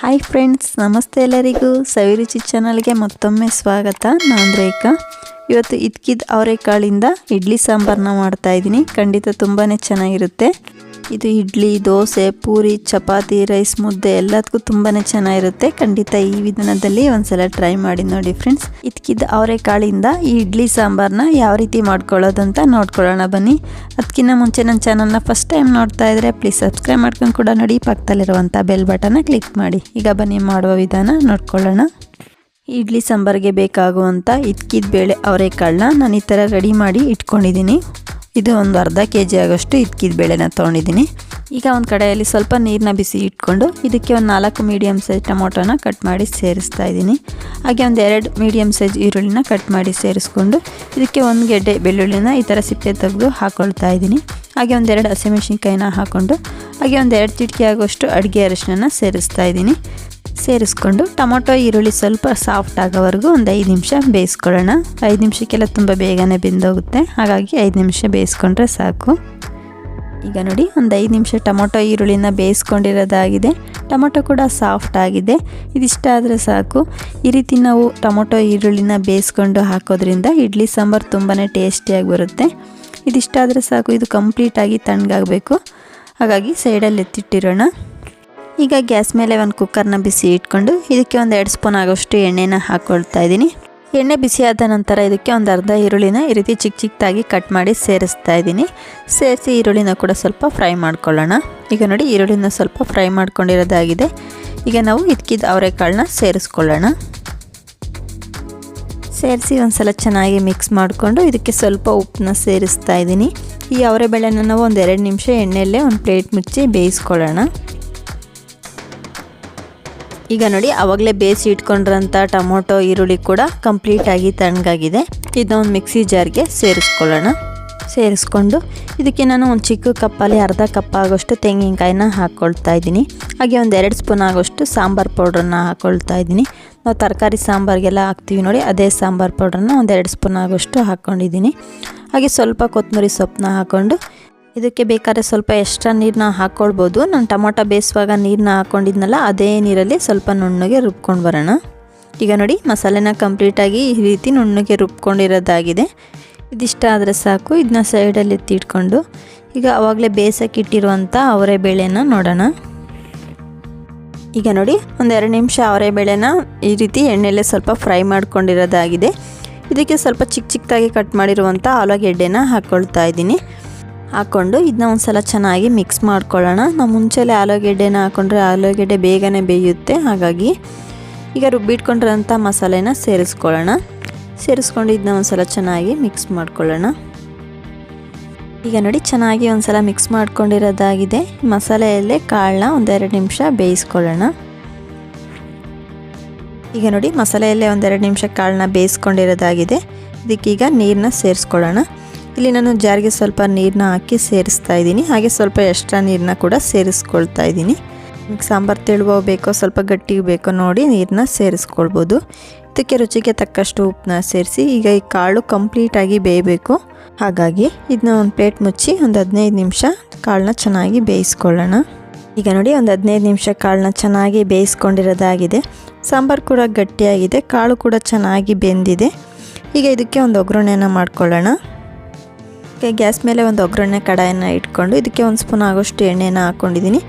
Hi friends ನಮಸ್ತೆ ಎಲ್ಲರಿಗೂ. ಸವಿರುಚಿ ಚಾನಲ್ಗೆ ಮತ್ತೊಮ್ಮೆ ಸ್ವಾಗತ. ನಾನು ರೇಖಾ. ಇವತ್ತು ಇದ್ಕಿದ ಅವರೆಕಾಳಿಂದ ಇಡ್ಲಿ ಸಾಂಬಾರನ್ನ ಮಾಡ್ತಾ ಇದ್ದೀನಿ. ಖಂಡಿತ ತುಂಬಾ ಚೆನ್ನಾಗಿರುತ್ತೆ. ಇದು ಇಡ್ಲಿ, ದೋಸೆ, ಪೂರಿ, ಚಪಾತಿ, ರೈಸ್ ಮುದ್ದೆ ಎಲ್ಲದಕ್ಕೂ ತುಂಬಾ ಚೆನ್ನಾಗಿರುತ್ತೆ. ಖಂಡಿತ ಈ ವಿಧಾನದಲ್ಲಿ ಒಂದ್ಸಲ ಟ್ರೈ ಮಾಡಿ ನೋಡಿ ಫ್ರೆಂಡ್ಸ್ ಇದಕ್ಕಿದ್ದ ಅವರೆಕಾಳಿಂದ ಈ ಇಡ್ಲಿ ಸಾಂಬಾರನ್ನ ಯಾವ ರೀತಿ ಮಾಡ್ಕೊಳ್ಳೋದು ಅಂತ ನೋಡ್ಕೊಳ್ಳೋಣ ಬನ್ನಿ. ಅದಕ್ಕಿಂತ ಮುಂಚೆ ನನ್ನ ಚಾನಲ್ನ ಫಸ್ಟ್ ಟೈಮ್ ನೋಡ್ತಾ ಇದ್ರೆ ಪ್ಲೀಸ್ ಸಬ್ಸ್ಕ್ರೈಬ್ ಮಾಡ್ಕೊಂಡು ಕೂಡ ನೋಡಿ. ಪಕ್ಕದಲ್ಲಿರುವಂಥ ಬೆಲ್ ಬಟನ್ನ ಕ್ಲಿಕ್ ಮಾಡಿ. ಈಗ ಬನ್ನಿ ಮಾಡುವ ವಿಧಾನ ನೋಡ್ಕೊಳ್ಳೋಣ. ಇಡ್ಲಿ ಸಾಂಬಾರಿಗೆ ಬೇಕಾಗುವಂಥ ಇದ್ಕಿದ ಬೇಳೆ ಅವರೆಕಾಳನ್ನ ನಾನು ಈ ಥರ ರೆಡಿ ಮಾಡಿ ಇಟ್ಕೊಂಡಿದ್ದೀನಿ ಇದು ಒಂದು ಅರ್ಧ ಕೆ ಜಿ ಆಗೋಷ್ಟು ಇದ್ಕಿದ ಬೇಳೆನ ತೊಗೊಂಡಿದ್ದೀನಿ. ಈಗ ಒಂದು ಕಡೆಯಲ್ಲಿ ಸ್ವಲ್ಪ ನೀರನ್ನ ಬಿಸಿ ಇಟ್ಕೊಂಡು ಇದಕ್ಕೆ ಒಂದು ನಾಲ್ಕು ಮೀಡಿಯಮ್ ಸೈಜ್ ಟೊಮೊಟೊನ ಕಟ್ ಮಾಡಿ ಸೇರಿಸ್ತಾ ಇದ್ದೀನಿ. ಹಾಗೆ ಒಂದು ಎರಡು ಮೀಡಿಯಮ್ ಸೈಜ್ ಈರುಳ್ಳಿನ ಕಟ್ ಮಾಡಿ ಸೇರಿಸ್ಕೊಂಡು ಇದಕ್ಕೆ ಒಂದು ಗೆಡ್ಡೆ ಬೆಳ್ಳುಳ್ಳಿನ ಈ ಥರ ಸಿಪ್ಪೆ ತೆಗೆದು ಹಾಕ್ಕೊಳ್ತಾ ಇದ್ದೀನಿ. ಹಾಗೆ ಒಂದೆರಡು ಹಸಿಮೆಣ್ಸಿನ್ಕಾಯಿನ ಹಾಕ್ಕೊಂಡು ಹಾಗೆ ಒಂದು ಎರಡು ಚಿಟಿಕೆ ಆಗೋಷ್ಟು ಅಡುಗೆ ಅರಿಶಿನ ಸೇರಿಸ್ತಾ ಇದ್ದೀನಿ. ಸೇರಿಸ್ಕೊಂಡು ಟೊಮೊಟೊ, ಈರುಳ್ಳಿ ಸ್ವಲ್ಪ ಸಾಫ್ಟ್ ಆಗೋವರೆಗೂ ಒಂದು ಐದು ನಿಮಿಷ ಬೇಯಿಸ್ಕೊಳ್ಳೋಣ. ಐದು ನಿಮಿಷಕ್ಕೆಲ್ಲ ತುಂಬ ಬೇಗನೆ ಬೆಂದೋಗುತ್ತೆ. ಹಾಗಾಗಿ ಐದು ನಿಮಿಷ ಬೇಯಿಸ್ಕೊಂಡ್ರೆ ಸಾಕು. ಈಗ ನೋಡಿ, ಒಂದು ಐದು ನಿಮಿಷ ಟೊಮೊಟೊ, ಈರುಳ್ಳಿನ ಬೇಯಿಸ್ಕೊಂಡಿರೋದಾಗಿದೆ. ಟೊಮೊಟೊ ಕೂಡ ಸಾಫ್ಟ್ ಆಗಿದೆ. ಇದಿಷ್ಟ ಆದರೆ ಸಾಕು. ಈ ರೀತಿ ನಾವು ಟೊಮೊಟೊ, ಈರುಳ್ಳಿನ ಬೇಯಿಸ್ಕೊಂಡು ಹಾಕೋದ್ರಿಂದ ಇಡ್ಲಿ ಸಾಂಬಾರು ತುಂಬಾ ಟೇಸ್ಟಿಯಾಗಿ ಬರುತ್ತೆ. ಇದಿಷ್ಟ ಆದರೆ ಸಾಕು. ಇದು ಕಂಪ್ಲೀಟಾಗಿ ತಣ್ಣಗಾಗಬೇಕು. ಹಾಗಾಗಿ ಸೈಡಲ್ಲಿ ಎತ್ತಿಟ್ಟಿರೋಣ. ಈಗ ಗ್ಯಾಸ್ ಮೇಲೆ ಒಂದು ಕುಕ್ಕರ್ನ ಬಿಸಿ ಇಟ್ಕೊಂಡು ಇದಕ್ಕೆ ಒಂದು ಎರಡು ಸ್ಪೂನ್ ಆಗೋಷ್ಟು ಎಣ್ಣೆನ ಹಾಕ್ಕೊಳ್ತಾ ಇದ್ದೀನಿ. ಎಣ್ಣೆ ಬಿಸಿಯಾದ ನಂತರ ಇದಕ್ಕೆ ಒಂದು ಅರ್ಧ ಈರುಳ್ಳಿನ ಈ ರೀತಿ ಚಿಕ್ಕ ಚಿಕ್ಕದಾಗಿ ಕಟ್ ಮಾಡಿ ಸೇರಿಸ್ತಾ ಇದ್ದೀನಿ. ಸೇರಿಸಿ ಈರುಳ್ಳಿನ ಕೂಡ ಸ್ವಲ್ಪ ಫ್ರೈ ಮಾಡ್ಕೊಳ್ಳೋಣ. ಈಗ ನೋಡಿ ಈರುಳ್ಳಿನ ಸ್ವಲ್ಪ ಫ್ರೈ ಮಾಡ್ಕೊಂಡಿರೋದಾಗಿದೆ. ಈಗ ನಾವು ಇದಕ್ಕಿದ್ದ ಅವರೆಕಾಳನ್ನ ಸೇರಿಸ್ಕೊಳ್ಳೋಣ. ಸೇರಿಸಿ ಒಂದ್ಸಲ ಚೆನ್ನಾಗಿ ಮಿಕ್ಸ್ ಮಾಡಿಕೊಂಡು ಇದಕ್ಕೆ ಸ್ವಲ್ಪ ಉಪ್ಪನ್ನ ಸೇರಿಸ್ತಾ ಇದ್ದೀನಿ. ಈ ಅವರೆಬೇಳೆನ ನಾವು ಒಂದು ಎರಡು ನಿಮಿಷ ಎಣ್ಣೆಯಲ್ಲೇ ಒಂದು ಪ್ಲೇಟ್ ಮುಚ್ಚಿ ಬೇಯಿಸ್ಕೊಳ್ಳೋಣ. ಈಗ ನೋಡಿ ಆವಾಗಲೇ ಬೇಯಿಸಿ ಇಟ್ಕೊಂಡಿರೋಂಥ ಟೊಮೊಟೊ, ಈರುಳ್ಳಿ ಕೂಡ ಕಂಪ್ಲೀಟಾಗಿ ತಣ್ಣಗಾಗಿದೆ. ಇದನ್ನ ಮಿಕ್ಸಿ ಜಾರ್ಗೆ ಸೇರಿಸ್ಕೊಳ್ಳೋಣ. ಸೇರಿಸ್ಕೊಂಡು ಇದಕ್ಕೆ ನಾನು ಒಂದು ಚಿಕ್ಕ ಕಪ್ಪಲ್ಲಿ ಅರ್ಧ ಕಪ್ ಆಗೋಷ್ಟು ತೆಂಗಿನಕಾಯಿನ ಹಾಕ್ಕೊಳ್ತಾ ಇದ್ದೀನಿ. ಹಾಗೆ ಒಂದು ಎರಡು ಸ್ಪೂನ್ ಆಗೋಷ್ಟು ಸಾಂಬಾರು ಪೌಡ್ರನ್ನ ಹಾಕ್ಕೊಳ್ತಾ ಇದ್ದೀನಿ. ನಾವು ತರಕಾರಿ ಸಾಂಬಾರಿಗೆಲ್ಲ ಹಾಕ್ತೀವಿ ನೋಡಿ, ಅದೇ ಸಾಂಬಾರು ಪೌಡ್ರನ್ನ ಒಂದು ಎರಡು ಸ್ಪೂನ್ ಆಗೋಷ್ಟು ಹಾಕ್ಕೊಂಡಿದ್ದೀನಿ ಹಾಗೆ ಸ್ವಲ್ಪ ಕೊತ್ತಂಬರಿ ಸೊಪ್ಪನ್ನ ಹಾಕ್ಕೊಂಡು ಇದಕ್ಕೆ ಬೇಕಾದ್ರೆ ಸ್ವಲ್ಪ ಎಕ್ಸ್ಟ್ರಾ ನೀರನ್ನ ಹಾಕ್ಕೊಳ್ಬೋದು ನಾನು ಟೊಮೊಟೊ ಬೇಯಿಸುವಾಗ ನೀರನ್ನ ಹಾಕ್ಕೊಂಡಿದ್ನಲ್ಲ ಅದೇ ನೀರಲ್ಲಿ ಸ್ವಲ್ಪ ನುಣ್ಣಗೆ ರುಬ್ಕೊಂಡು ಬರೋಣ. ಈಗ ನೋಡಿ, ಮಸಾಲೆನ ಕಂಪ್ಲೀಟಾಗಿ ಈ ರೀತಿ ನುಣ್ಣಗೆ ರುಬ್ಕೊಂಡಿರೋದಾಗಿದೆ. ಇದಿಷ್ಟ ಆದರೆ ಸಾಕು ಇದನ್ನ ಸೈಡಲ್ಲಿ ಎತ್ತಿಟ್ಕೊಂಡು. ಈಗ ಆವಾಗಲೇ ಬೇಯಿಸೋಕೆ ಇಟ್ಟಿರುವಂಥ ಅವರೆ ಬೇಳೆನ ನೋಡೋಣ. ಈಗ ನೋಡಿ ಒಂದೆರಡು ನಿಮಿಷ ಅವರೆ ಬೇಳೆನ ಈ ರೀತಿ ಎಣ್ಣೆಲೆ ಸ್ವಲ್ಪ ಫ್ರೈ ಮಾಡ್ಕೊಂಡಿರೋದಾಗಿದೆ. ಇದಕ್ಕೆ ಸ್ವಲ್ಪ ಚಿಕ್ಕ ಚಿಕ್ಕದಾಗಿ ಕಟ್ ಮಾಡಿರುವಂಥ ಆಲೂಗೆಡ್ಡೆನ ಹಾಕ್ಕೊಳ್ತಾ ಇದ್ದೀನಿ. ಹಾಕ್ಕೊಂಡು ಇದನ್ನ ಒಂದು ಸಲ ಚೆನ್ನಾಗಿ ಮಿಕ್ಸ್ ಮಾಡ್ಕೊಳ್ಳೋಣ. ನಾವು ಮುಂಚೆಲೆ ಆಲೂಗೆಡ್ಡೆನ ಹಾಕ್ಕೊಂಡ್ರೆ ಆಲೂಗೆಡ್ಡೆ ಬೇಗನೆ ಬೇಯುತ್ತೆ. ಹಾಗಾಗಿ ಈಗ ರುಬ್ಬಿಟ್ಕೊಂಡಿರೋಂಥ ಮಸಾಲೆನ ಸೇರಿಸ್ಕೊಳ್ಳೋಣ. ಸೇರಿಸ್ಕೊಂಡು ಇದನ್ನ ಒಂದು ಸಲ ಚೆನ್ನಾಗಿ ಮಿಕ್ಸ್ ಮಾಡ್ಕೊಳ್ಳೋಣ. ಈಗ ನೋಡಿ ಚೆನ್ನಾಗಿ ಒಂದು ಸಲ ಮಿಕ್ಸ್ ಮಾಡ್ಕೊಂಡಿರೋದಾಗಿದೆ. ಮಸಾಲೆಯಲ್ಲೇ ಕಾಳನ್ನ ಒಂದೆರಡು ನಿಮಿಷ ಬೇಯಿಸ್ಕೊಳ್ಳೋಣ. ಈಗ ನೋಡಿ ಮಸಾಲೆಯಲ್ಲೇ ಒಂದೆರಡು ನಿಮಿಷ ಕಾಳನ್ನ ಬೇಯಿಸ್ಕೊಂಡಿರೋದಾಗಿದೆ. ಇದಕ್ಕೀಗ ನೀರನ್ನ ಸೇರಿಸ್ಕೊಳ್ಳೋಣ. ಇಲ್ಲಿ ನಾನು ಜಾರಿಗೆ ಸ್ವಲ್ಪ ನೀರನ್ನ ಹಾಕಿ ಸೇರಿಸ್ತಾ ಇದ್ದೀನಿ. ಹಾಗೆ ಸ್ವಲ್ಪ ಎಕ್ಸ್ಟ್ರಾ ನೀರನ್ನ ಕೂಡ ಸೇರಿಸ್ಕೊಳ್ತಾ ಇದ್ದೀನಿ. ಸಾಂಬಾರು ತೆಳುವ ಬೇಕೋ ಸ್ವಲ್ಪ ಗಟ್ಟಿ ಬೇಕೋ ನೋಡಿ ನೀರನ್ನ ಸೇರಿಸ್ಕೊಳ್ಬೋದು. ಇದಕ್ಕೆ ರುಚಿಗೆ ತಕ್ಕಷ್ಟು ಉಪ್ಪನ್ನ ಸೇರಿಸಿ, ಈಗ ಈ ಕಾಳು ಕಂಪ್ಲೀಟಾಗಿ ಬೇಯಬೇಕು. ಹಾಗಾಗಿ ಇದನ್ನ ಒಂದು ಪ್ಲೇಟ್ ಮುಚ್ಚಿ ಒಂದು ಹದಿನೈದು ನಿಮಿಷ ಕಾಳನ್ನ ಚೆನ್ನಾಗಿ ಬೇಯಿಸ್ಕೊಳ್ಳೋಣ. ಈಗ ನೋಡಿ ಒಂದು ಹದಿನೈದು ನಿಮಿಷ ಕಾಳನ್ನ ಚೆನ್ನಾಗಿ ಬೇಯಿಸ್ಕೊಂಡಿರೋದಾಗಿದೆ. ಸಾಂಬಾರು ಕೂಡ ಗಟ್ಟಿಯಾಗಿದೆ, ಕಾಳು ಕೂಡ ಚೆನ್ನಾಗಿ ಬೆಂದಿದೆ. ಈಗ ಇದಕ್ಕೆ ಒಂದು ಒಗ್ಗರಣೆಯನ್ನು ಮಾಡ್ಕೊಳ್ಳೋಣ. ಗ್ಯಾಸ್ ಮೇಲೆ ಒಂದು ಒಗ್ಗರಣೆ ಕಡಾಯನ್ನು ಇಟ್ಕೊಂಡು ಇದಕ್ಕೆ ಒಂದು ಸ್ಪೂನ್ ಆಗೋಷ್ಟು ಎಣ್ಣೆನ ಹಾಕ್ಕೊಂಡಿದ್ದೀನಿ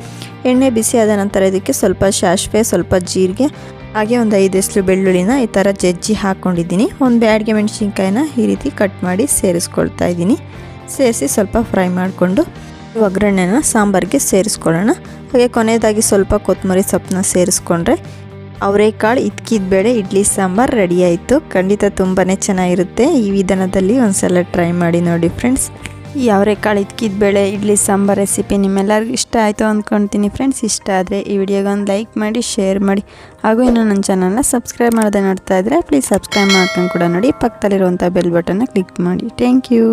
ಎಣ್ಣೆ ಬಿಸಿ ಆದ ನಂತರ ಇದಕ್ಕೆ ಸ್ವಲ್ಪ ಸಾಸಿವೆ ಸ್ವಲ್ಪ ಜೀರಿಗೆ, ಹಾಗೆ ಒಂದು ಐದು ಹೆಸರು ಬೆಳ್ಳುಳ್ಳಿನ ಈ ಥರ ಜಜ್ಜಿ ಹಾಕ್ಕೊಂಡಿದ್ದೀನಿ ಒಂದು ಬ್ಯಾಡ್ಗೆ ಮೆಣಸಿನ್ಕಾಯಿನ ಈ ರೀತಿ ಕಟ್ ಮಾಡಿ ಸೇರಿಸ್ಕೊಳ್ತಾ ಇದ್ದೀನಿ. ಸೇರಿಸಿ ಸ್ವಲ್ಪ ಫ್ರೈ ಮಾಡಿಕೊಂಡು ಒಗ್ಗರಣೆನ ಸಾಂಬಾರಿಗೆ ಸೇರಿಸ್ಕೊಳ್ಳೋಣ. ಹಾಗೆ ಕೊನೆಯದಾಗಿ ಸ್ವಲ್ಪ ಕೊತ್ತಂಬರಿ ಸೊಪ್ಪನ್ನ ಸೇರಿಸ್ಕೊಂಡ್ರೆ ಅವರೆಕಾಳು ಇದ್ಕಿದ ಬೇಳೆ, ಇಡ್ಲಿ ಸಾಂಬಾರು ರೆಡಿ ಆಯಿತು. ಖಂಡಿತ ತುಂಬಾ ಚೆನ್ನಾಗಿರುತ್ತೆ. ಈ ವಿಧಾನದಲ್ಲಿ ಒಂದ್ಸಲ ಟ್ರೈ ಮಾಡಿ ನೋಡಿ ಫ್ರೆಂಡ್ಸ್ ಈ ಅವರೆಕಾಳು ಇದ್ಕಿದ ಬೇಳೆ, ಇಡ್ಲಿ ಸಾಂಬಾರು ರೆಸಿಪಿ ನಿಮ್ಮೆಲ್ಲರಿಗೂ ಇಷ್ಟ ಆಯಿತು ಅಂದ್ಕೊಳ್ತೀನಿ ಫ್ರೆಂಡ್ಸ್ ಇಷ್ಟ ಆದರೆ ಈ ವಿಡಿಯೋಗೆ ಒಂದು ಲೈಕ್ ಮಾಡಿ ಶೇರ್ ಮಾಡಿ. ಹಾಗೂ ಇನ್ನು ನನ್ನ ಚಾನಲ್ನ ಸಬ್ಸ್ಕ್ರೈಬ್ ಮಾಡದೆ ನೋಡ್ತಾ ಇದ್ದರೆ ಪ್ಲೀಸ್ ಸಬ್ಸ್ಕ್ರೈಬ್ ಮಾಡ್ಕೊಂಡು ಕೂಡ ನೋಡಿ. ಪಕ್ಕದಲ್ಲಿರುವಂಥ ಬೆಲ್ ಬಟನ್ನ ಕ್ಲಿಕ್ ಮಾಡಿ. Thank you